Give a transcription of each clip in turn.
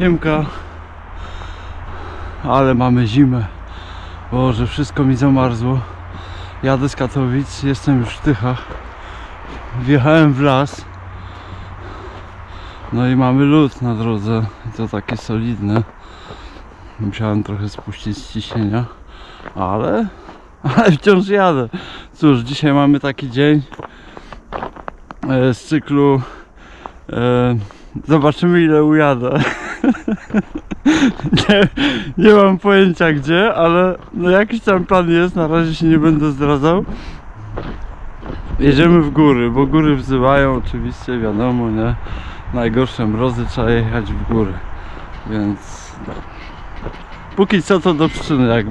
Siemka. Ale mamy zimę. Boże, wszystko mi zamarzło. Jadę z Katowic, jestem już w Tychach. Wjechałem w las. No i mamy lód na drodze. I to takie solidne. Musiałem trochę spuścić z ciśnienia. Ale, ale wciąż jadę. Cóż, dzisiaj mamy taki dzień e, z cyklu e, Zobaczymy ile ujadę. Nie, nie mam pojęcia gdzie, ale no jakiś tam plan jest, na razie się nie będę zdradzał. Jedziemy w góry, bo góry wzywają oczywiście, wiadomo, nie? Najgorsze mrozy trzeba jechać w góry. Więc no. póki co to do przyczyny. Jak,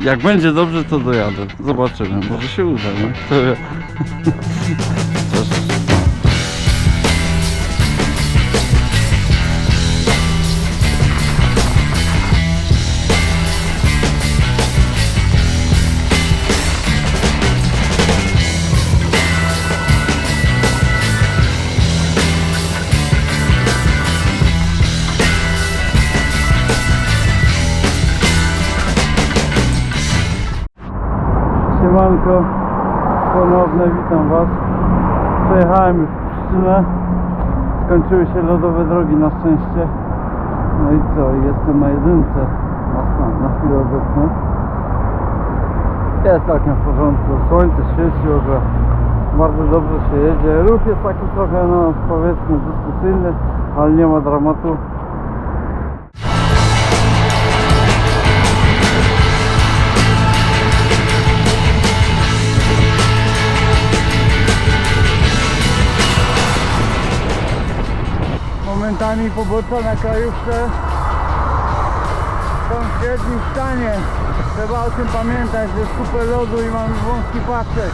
jak będzie dobrze, to dojadę. Zobaczymy, może się uda, no? Kto wie. Siemanko, ponowne witam Was. Przejechałem już Pszczynę. Skończyły się lodowe drogi na szczęście. No i co, jestem na jedynce na, na chwilę obecną. Jest całkiem w porządku, słońce świeci, że bardzo dobrze się jedzie. Ruch jest taki trochę, no powiedzmy, dyskusyjny, ale nie ma dramatu. Momentami pobocza na krajówce są w średnim stanie. Trzeba o tym pamiętać, że jest kupę lodu i mamy wąski pasek.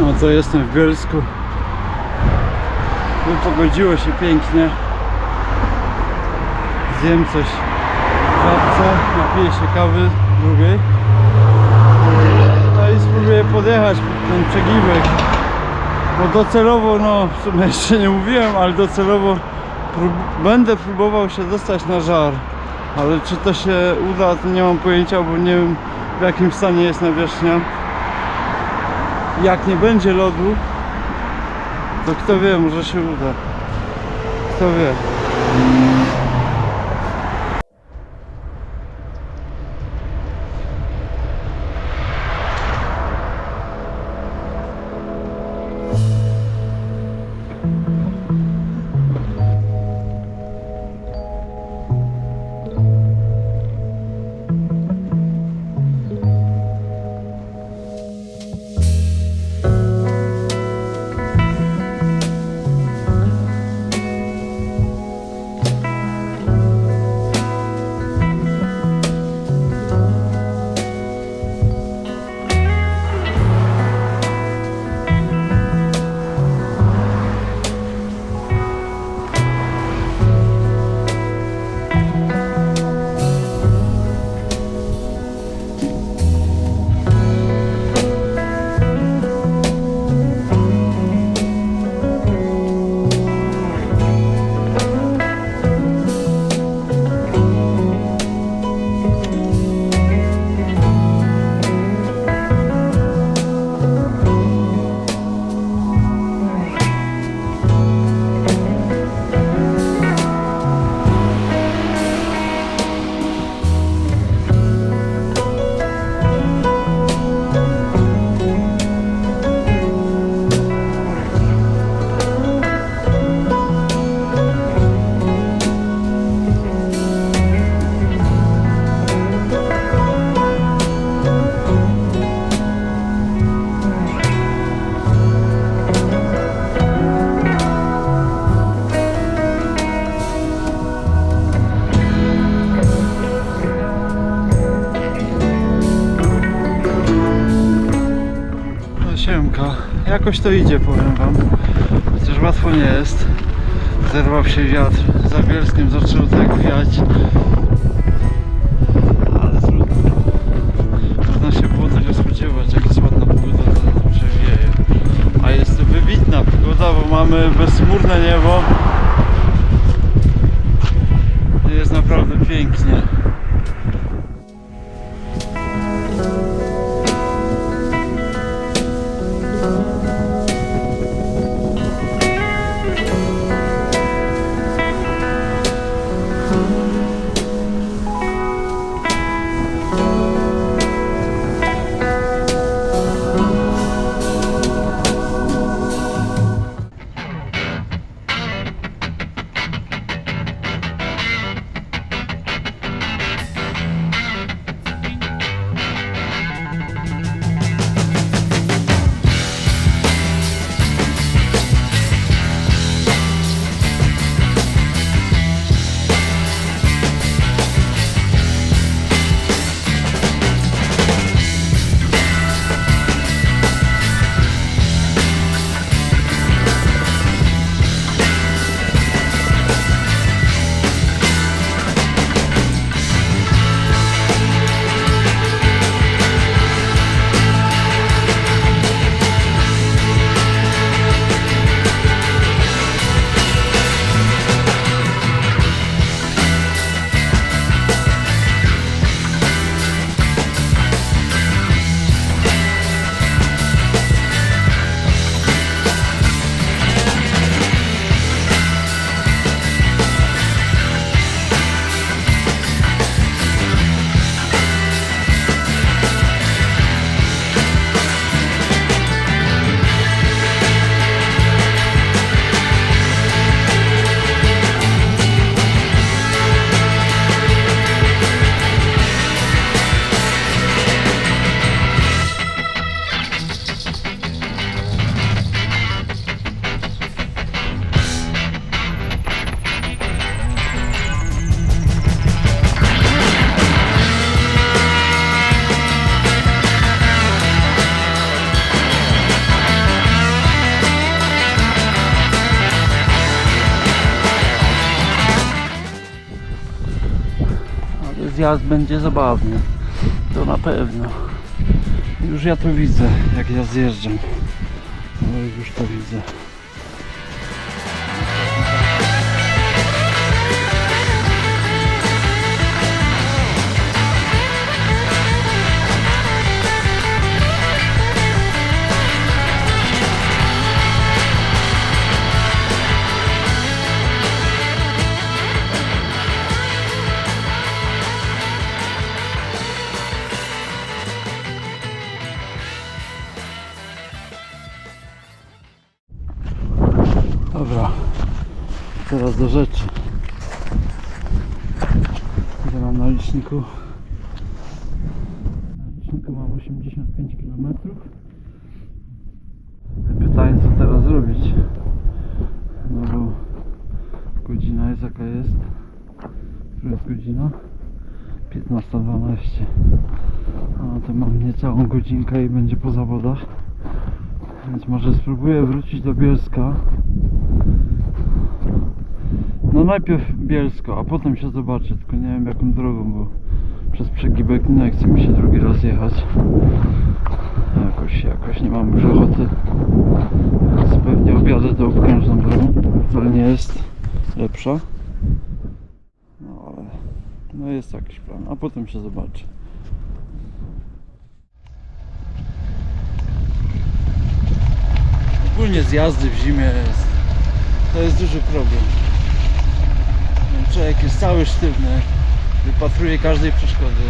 No to jestem w Bielsku. Wypogodziło się pięknie. Zjem coś w żabce, napiję się kawy drugiej. Spróbuję podjechać pod ten przegiwek. Bo docelowo, no w sumie jeszcze nie mówiłem, ale docelowo prób będę próbował się dostać na żar. Ale czy to się uda, to nie mam pojęcia, bo nie wiem w jakim stanie jest nawierzchnia. Jak nie będzie lodu, to kto wie, może się uda. Kto wie. jakoś to idzie, powiem wam. Chociaż łatwo nie jest. Zerwał się wiatr. Za Bielskiem zaczął tak wiać. Ale trudno. Można się było tego spodziewać, jak jest ładna pogoda, to dobrze wieje. A jest to wybitna pogoda, bo mamy bezmurne niebo. Jest naprawdę pięknie. Zjazd będzie zabawny. To na pewno. Już ja to widzę, jak ja zjeżdżam. No już to widzę. Do rzeczy. Ile mam na liczniku? Na liczniku mam 85 km. Pytanie co teraz zrobić? No bo godzina jest jaka jest. Która jest godzina? 15.12 A to mam niecałą godzinkę i będzie po zawodach. Więc może spróbuję wrócić do Bielska. No najpierw Bielsko, a potem się zobaczę, tylko nie wiem jaką drogą, bo przez przegibek nie chce mi się drugi raz jechać. Jakoś, jakoś nie mam już ochoty. Więc pewnie objadę tą okrężną drogą, wcale nie jest lepsza. No ale no jest jakiś plan, a potem się zobaczy. Ogólnie zjazdy w zimie jest, to jest duży problem. Człowiek jest cały sztywny, wypatruje każdej przeszkody.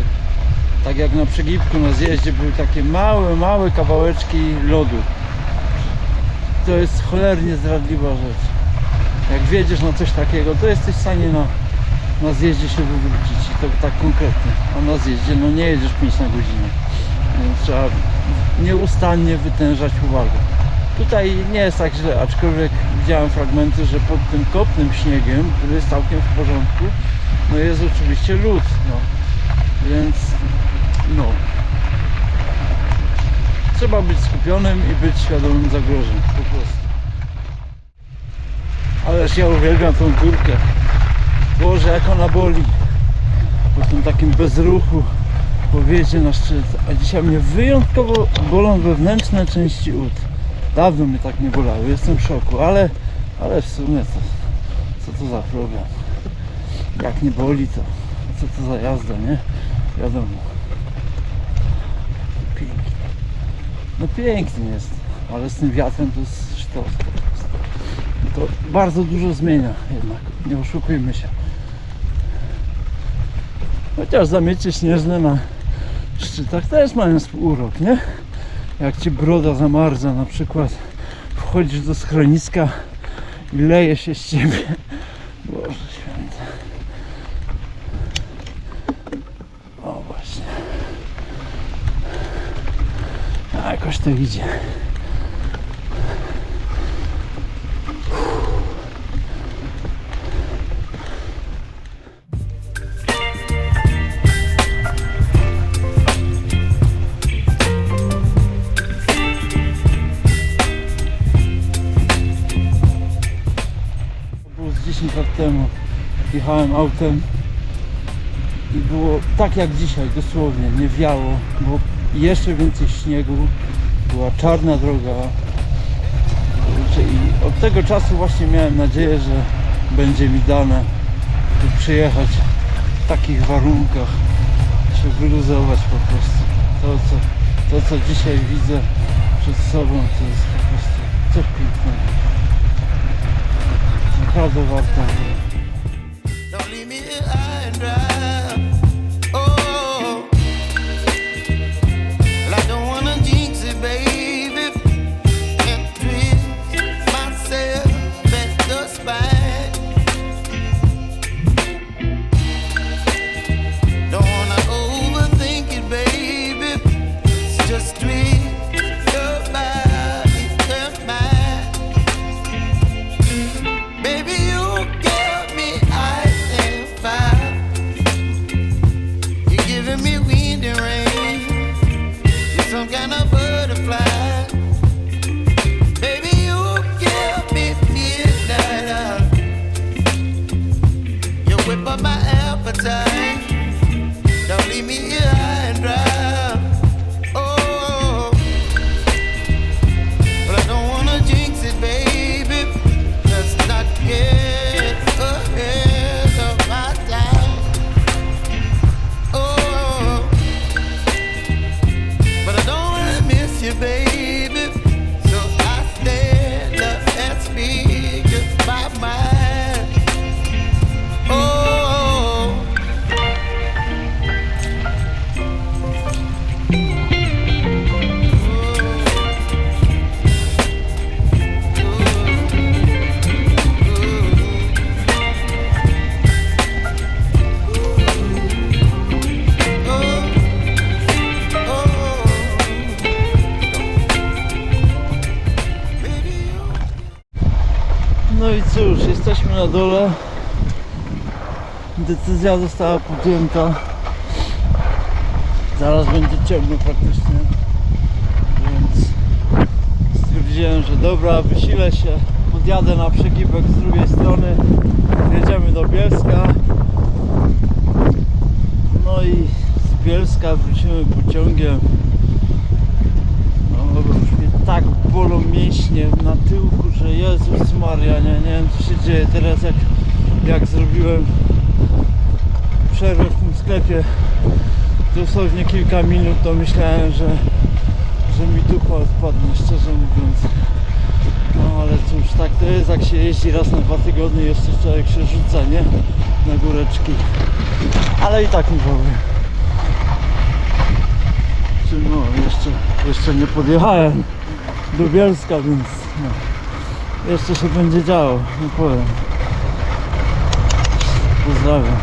Tak jak na przegibku na zjeździe były takie małe, małe kawałeczki lodu. To jest cholernie zdradliwa rzecz. Jak wiedziesz na coś takiego, to jesteś w stanie na, na zjeździe się wywrócić i to tak konkretnie. A na zjeździe no nie jedziesz 5 na godzinę. Więc trzeba nieustannie wytężać uwagę. Tutaj nie jest tak źle, aczkolwiek widziałem fragmenty, że pod tym kopnym śniegiem, który jest całkiem w porządku, no jest oczywiście lód, no. Więc, no. Trzeba być skupionym i być świadomym zagrożeń, po prostu. Ależ ja uwielbiam tą górkę. Boże, jak ona boli. Po tym takim bezruchu powiedzie na szczyt. A dzisiaj mnie wyjątkowo bolą wewnętrzne części ud. Dawno mnie tak nie bolały, jestem w szoku, ale Ale w sumie to, co to za problem? Jak nie boli to, co to za jazda, nie? Wiadomo. Pięknie. No pięknie jest, ale z tym wiatrem to jest sztos. To bardzo dużo zmienia jednak, nie oszukujmy się. Chociaż zamiecie śnieżne na szczytach też mają swój urok, nie? Jak ci broda zamarza na przykład, wchodzisz do schroniska i leje się z ciebie. Boże święty. O właśnie. A jakoś to idzie. Jechałem autem i było tak jak dzisiaj, dosłownie, nie wiało, było jeszcze więcej śniegu, była czarna droga. I od tego czasu właśnie miałem nadzieję, że będzie mi dane tu przyjechać w takich warunkach, się wyluzować po prostu. To co, to, co dzisiaj widzę przed sobą, to jest po prostu coś pięknego. Naprawdę warto. No i cóż, jesteśmy na dole. Decyzja została podjęta. Zaraz będzie ciemno praktycznie. Więc stwierdziłem, że dobra, wysilę się. Podjadę na przegibek z drugiej strony. Jedziemy do Bielska. No i z Bielska wrócimy pociągiem. No bo już mnie tak bolą mięśnie na tyłku, że Jezus Maria, nie, nie wiem co się dzieje teraz jak, jak zrobiłem przerwę w tym sklepie dosłownie kilka minut to myślałem, że, że mi dupa odpadnie, szczerze mówiąc. No ale cóż, tak to jest jak się jeździ raz na dwa tygodnie, jeszcze człowiek się rzuca, nie? Na góreczki. Ale i tak mi powiem. Czy no, jeszcze, jeszcze nie podjechałem do Bielska, więc no, jeszcze się będzie działo, nie powiem. Pozdrawiam.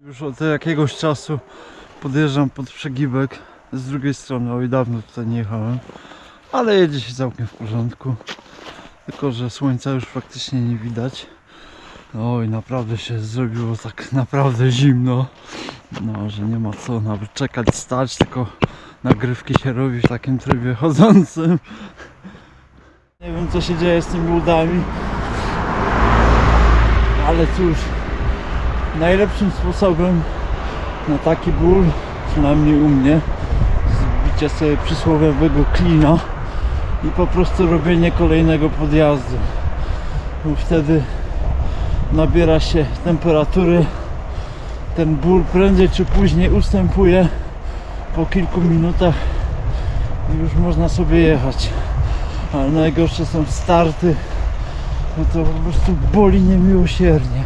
Już od jakiegoś czasu podjeżdżam pod przegibek z drugiej strony, oj dawno tutaj nie jechałem, ale jedzie się całkiem w porządku. Tylko, że słońca już praktycznie nie widać. Oj, naprawdę się zrobiło tak naprawdę zimno. No, że nie ma co nawet czekać, stać, tylko nagrywki się robi w takim trybie chodzącym. Nie wiem co się dzieje z tymi udami. Ale cóż, najlepszym sposobem na taki ból, przynajmniej u mnie, zbicie sobie przysłowiowego klina i po prostu robienie kolejnego podjazdu. Bo wtedy nabiera się temperatury, ten ból prędzej czy później ustępuje po kilku minutach i już można sobie jechać. Ale najgorsze są starty, no to po prostu boli niemiłosiernie.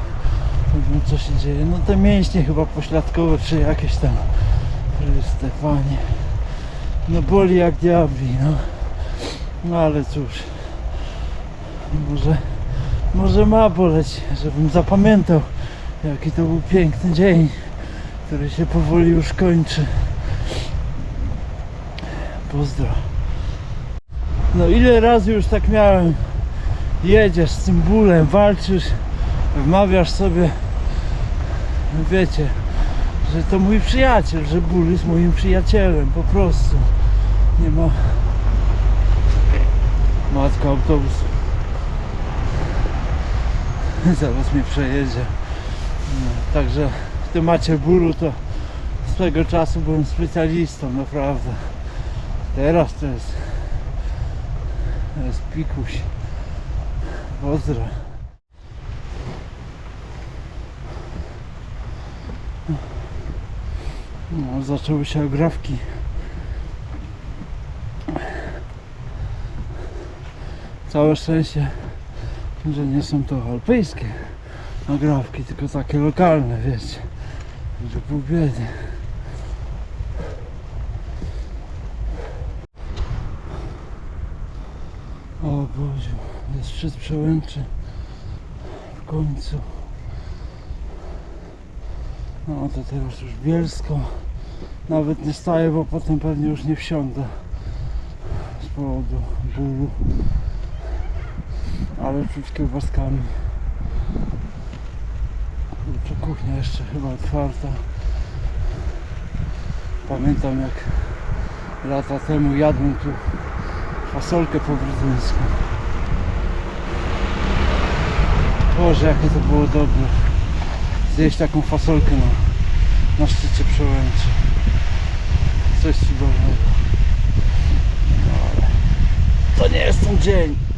Nie wiem co się dzieje. No te mięśnie chyba pośladkowe czy jakieś tam. Chryste panie. No boli jak diabli, no. No ale cóż. Może, może ma boleć, żebym zapamiętał jaki to był piękny dzień, który się powoli już kończy. Pozdro. No ile razy już tak miałem. Jedziesz z tym bólem, walczysz, wmawiasz sobie, no wiecie, że to mój przyjaciel, że ból jest moim przyjacielem, po prostu. Nie ma matka autobus. Zaraz mnie przejedzie. No, także w temacie bólu to swego czasu byłem specjalistą, naprawdę. Teraz to jest, to jest pikuś. Pozdro. No, zaczęły się ograwki. Całe szczęście, że nie są to alpejskie ograwki, tylko takie lokalne, wiecie. Że pół biedy. O Boziu, jest szczyt przełęczy w końcu. No to teraz już Bielsko. Nawet nie staję, bo potem pewnie już nie wsiądę z powodu bólu. Ale czuć kiełbaskami. Kurczę, kuchnia jeszcze chyba otwarta. Pamiętam jak lata temu jadłem tu fasolkę po brytyjsku. Boże, jakie to było dobre. Zjeść taką fasolkę na, na szczycie przełęczy. Coś cudownego. No ale to nie jest ten dzień.